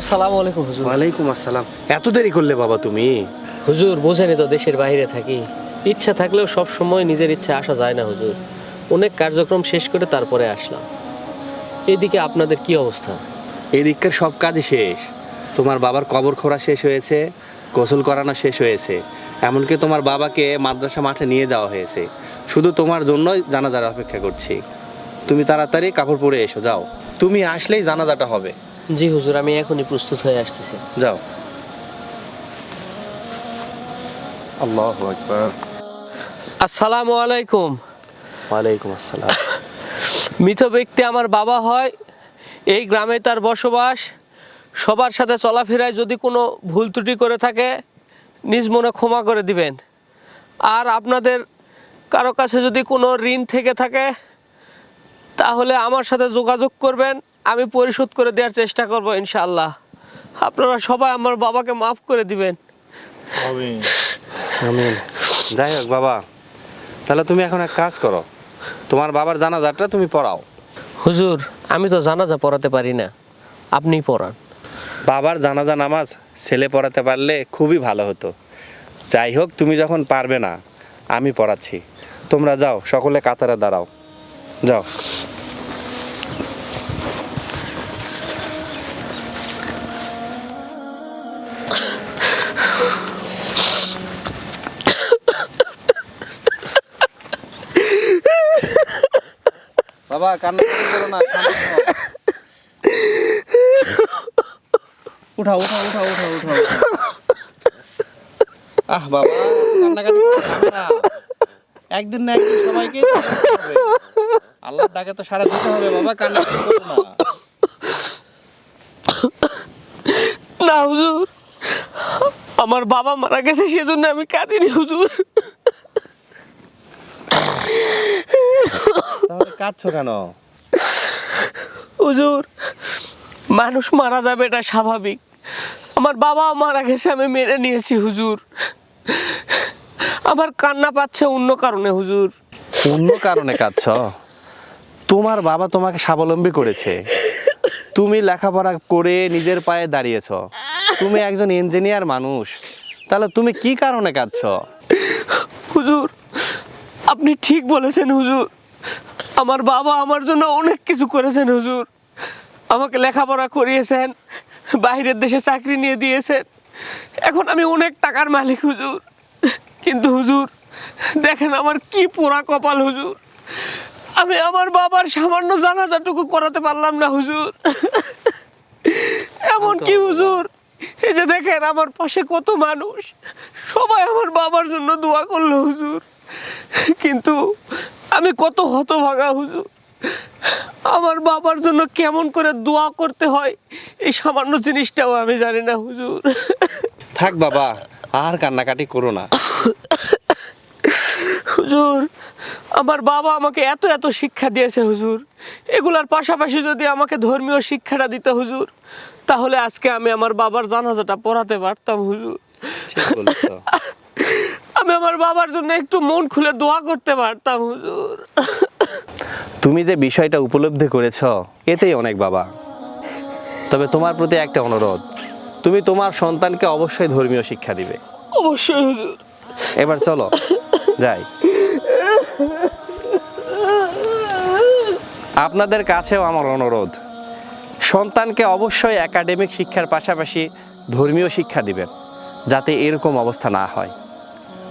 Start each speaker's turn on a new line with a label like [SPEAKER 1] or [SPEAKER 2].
[SPEAKER 1] আসসালামু আলাইকুম হুজুর।
[SPEAKER 2] ওয়ালাইকুম আসসালাম। এত দেরি করলে বাবা তুমি?
[SPEAKER 1] হুজুর বোঝেনি তো দেশের বাইরে থাকি। ইচ্ছা থাকলেও সব সময় নিজের ইচ্ছা আসা যায় না হুজুর। অনেক কার্যক্রম শেষ করে তারপরে আসলাম। এদিকে আপনাদের কি অবস্থা?
[SPEAKER 2] এদিককার সব কাজ শেষ। তোমার বাবার কবর খোঁড়া শেষ হয়েছে গোসল করানো শেষ হয়েছে। এমনকি তোমার বাবাকে মাদ্রাসা মাঠে নিয়ে যাওয়া হয়েছে। শুধু তোমার জন্যই জানাজার অপেক্ষা করছি। তুমি তাড়াতাড়ি কাপড় পরে এসো যাও। তুমি আসলেই জানাজাটা হবে।
[SPEAKER 1] জি হুজুর আমি এখনই প্রস্তুত হয়ে আসতেছি।
[SPEAKER 2] যাও। আল্লাহ আকবার।
[SPEAKER 1] আসসালামু আলাইকুম।
[SPEAKER 2] ওয়ালাইকুম আসসালাম।
[SPEAKER 1] মৃত ব্যক্তি আমার বাবা হয় এই গ্রামে তার বসবাস। সবার সাথে চলাফেরায় যদি কোনো ভুল ত্রুটি করে থাকে নিজ মনে ক্ষমা করে দিবেন। আর আপনাদের কারও কাছে যদি কোনো ঋণ থেকে থাকে তাহলে আমার সাথে যোগাযোগ করবেন। আমি পরিশোধ করে দেওয়ার চেষ্টা করব ইনশাআল্লাহ। আপনারা সবাই আমার বাবাকে মাফ করে দিবেন।
[SPEAKER 2] আমিন। যাই হোক বাবা তাহলে তুমি এখন এক কাজ করো। তোমার বাবার জানাজাটা তুমি পড়াও।
[SPEAKER 1] হুজুর আমি তো জানাজা পড়াতে পারি না। আপনি পড়ান।
[SPEAKER 2] বাবার জানাজা নামাজ ছেলে পড়াতে পারলে খুবই ভালো হতো। যাই হোক তুমি যখন পারবে না আমি পড়াচ্ছি। তোমরা যাও সকলে কাতারে দাঁড়াও। যাও। বাবা, কান্না করো না উঠাও উঠাও উঠাও উঠাও উঠাও। আহ, বাবা কান্নাকাটি একদিন না একদিন সবাইকে আল্লাহর ডাকে তো সারা দিতে হবে, বাবা, কান্নাকাটি করো না।
[SPEAKER 1] না, হুজুর। আমার বাবা মারা গেছে, সেজন্য আমি কাঁদিনি, হুজুর।
[SPEAKER 2] কাঁদছো কেন?
[SPEAKER 1] হুজুর মানুষ মারা যাবে এটা স্বাভাবিক। আমার বাবা মারা গেছে আমি মেনে নিয়েছি হুজুর। আমার কান্না পাচ্ছে অন্য কারণে হুজুর।
[SPEAKER 2] অন্য কারণে কাঁদছ? তোমার বাবা তোমাকে স্বাবলম্বী করেছে। তুমি লেখাপড়া করে নিজের পায়ে দাঁড়িয়েছ। তুমি একজন ইঞ্জিনিয়ার মানুষ। তাহলে তুমি কি কারণে কাঁদছ?
[SPEAKER 1] হুজুর আপনি ঠিক বলেছেন হুজুর। আমার বাবা আমার জন্য অনেক কিছু করেছেন হুজুর। আমাকে লেখাপড়া করিয়েছেন বাইরের দেশে চাকরি নিয়ে দিয়েছেন। এখন আমি অনেক টাকার মালিক হুজুর। কিন্তু হুজুর দেখেন আমার কি পোড়া কপাল হুজুর। আমি আমার বাবার সামান্য জানাজাটুকু করাতে পারলাম না হুজুর। এমন কি হুজুর? এই যে দেখেন আমার পাশে কত মানুষ। সবাই আমার বাবার জন্য দোয়া করল হুজুর। কিন্তু আমি কত হতভাগা হুজুর। আমার বাবার জন্য কেমন করে দোয়া করতে হয় এই সামান্য জিনিসটাও আমি জানি না হুজুর।
[SPEAKER 2] থাক বাবা আর কান্নাকাটি করো না।
[SPEAKER 1] হুজুর আমার বাবা আমাকে এত এত শিক্ষা দিয়েছে হুজুর। এগুলার পাশাপাশি যদি আমাকে ধর্মীয় শিক্ষাটা দিতে হুজুর তাহলে আজকে আমি আমার বাবার জানাজাটা পড়াতে পারতাম হুজুর। আমি আমার বাবার জন্য একটু মন খুলে দোয়া করতে পারতাম হুজুর।
[SPEAKER 2] তুমি যে বিষয়টা উপলব্ধি করেছ এতেই অনেক বাবা। তবে তোমার প্রতি একটা অনুরোধ তুমি তোমার সন্তানকে অবশ্যই ধর্মীয় শিক্ষা দিবে।
[SPEAKER 1] অবশ্যই হুজুর।
[SPEAKER 2] এবার চলো যাই। আপনাদের কাছেও আমার অনুরোধ সন্তানকে অবশ্যই একাডেমিক শিক্ষার পাশাপাশি ধর্মীয় শিক্ষা দিবেন যাতে এরকম অবস্থা না হয়।